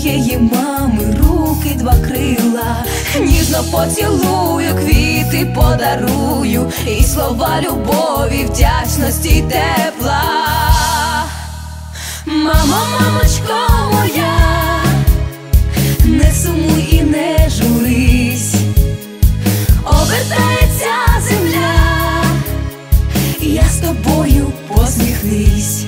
моєї мами руки два крила, ніжно поцілую, квіти подарую, і слова любові, вдячності й тепла. Мамо, мамочко моя, не сумуй і не журись, обертається земля я з тобою посміхнись.